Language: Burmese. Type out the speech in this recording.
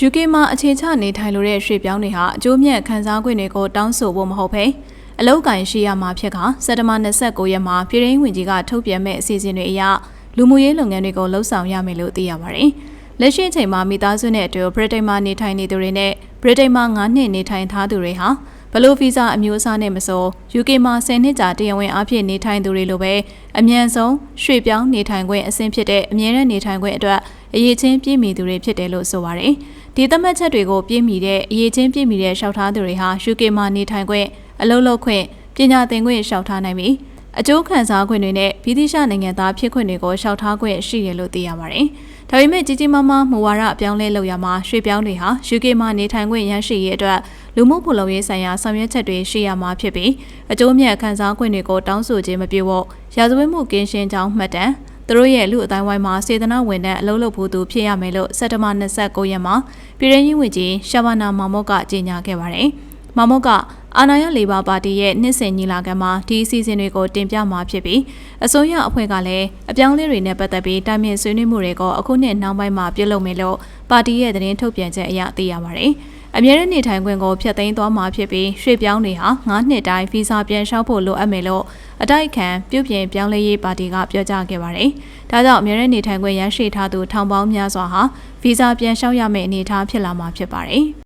UK မှာအခြေချနေထိုင်လိုတဲ့ရွှေပြောင်းတွေဟာအကျိုးမြတ်ခံစား권တွေကိုတောင်းဆိုဖို့မဟုတ်ဘဲအလောက်ကင်ရှိရမှာဖြစ်ခါစက်တဘာ29ရက်မှာပြည်ရင်းဝင်ကြီးကထုတ်ပြန်မဲ့အစီအစဉ်တွေအရလူမှုရေးလုပ်ငန်းတွေကိုလှုပ်ဆောင်ရမယ်လို့သိရပါတယ်။လက်ရှိအချိန်မှာမိသားစုနဲ့အတူဗြိတိန်မှာနေထိုင်နေသူတွေနဲ့ဗြိတိန်မှာ9နှစ်နေထိုင်ထားသူတွေဟာဘလို့ဗီဇာအမျိုးအစားနဲ့မဆို UK မှာ10နှစ်ကြာတရားဝင်အဖြစ်နေထိုင်သူတွေလိုပဲအမြန်ဆုံးရွှေ့ပြောင်းနေထိုင်ခွင့်အဆင့်ဖြစ်တဲ့အမြဲတမ်းနေထိုင်ခွင့်အတွက်အရေးချင်းပြည့်မီသူတွေဖြစ်တယ်လို့ဆိုပါတယ်။ ဒီသတ်မှတ်ချက်တွေကိုပြည့်မီတဲ့အရေးချင်းပြည့်မီတဲ့ရှောက်ထားသူတွေဟာ UK မှာနေထိုင်ခွင့်အလုပ်လုပ်ခွင့်ပညာသင်ခွင့်ရှောက်ထားနိုင်ပြီးအကျိုးခံစားခွင့်တွေနဲ့ပြည်တိရှနိုင်ငံသားဖြစ်ခွင့်တွေကိုရှောက်ထားခွင့်ရှိတယ်လို့သိရပါတယ်။ဒါပေမဲ့ကြီးကြီးမားမားမူဝါဒအပြောင်းလဲလုပ်ရမှာရွှေ့ပြောင်းတွေဟာ UK မှာနေထိုင်ခွင့်ရရှိရေးအတွက်လူမှုဖူလုံရေးဆိုင်ရာဆောင်ရွက်ချက်တွေရှိရမှာဖြစ်ပြီးအကျိုးမြတ်ခံစားခွင့်တွေကိုတောင်းဆိုခြင်းမပြုဖို့ရာဇဝတ်မှုကင်းရှင်းကြောင်းမှတ်တမ်း သူတို့ရဲ့လူအတိုင်းဝိုင်းမှာစေတနာဝန်ထမ်းအလုပ်လုပ်ဖို့သူဖြစ်ရမယ်လို့စက်တဘာ29ရက်မှာပြည်ရင်းရေးဝန်ကြီးရှာဘာနာမောင်မော့ကကြေညာခဲ့ပါတယ်။မောင်မော့ကအာဏာရလေဘာပါတီရဲ့နှစ်စဉ်ညီလာခံမှာဒီအစီအစဉ်တွေကိုတင်ပြမှာဖြစ်ပြီးအစိုးရအဖွဲ့ကလည်းအပြောင်းလဲတွေနဲ့ပတ်သက်ပြီးတိုင်ပင်ဆွေးနွေးမှုတွေကိုအခုနှစ်နောက်ပိုင်းမှာပြုလုပ်မယ်လို့ပါတီရဲ့သတင်းထုတ်ပြန်ချက်အရသိရပါတယ်။ အမြဲတမ်းနေထိုင်ခွင့်ကိုဖျက်သိမ်းသွားမှာဖြစ်ပြီးရွှေ့ပြောင်းတွေဟာ9နှစ်တိုင်းဗီဇာပြန်လျှောက်ဖို့လိုအပ်မယ်လို့အတိုက်ခံပြုပြင်ပြောင်းလဲရေးပါတီကပြောကြားခဲ့ပါတယ်။ဒါကြောင့်အမြဲတမ်းနေထိုင်ခွင့်ရရှိထားသူထောင်ပေါင်းများစွာဟာဗီဇာပြန်လျှောက်ရမယ့်အနေအထားဖြစ်လာမှာဖြစ်ပါတယ်။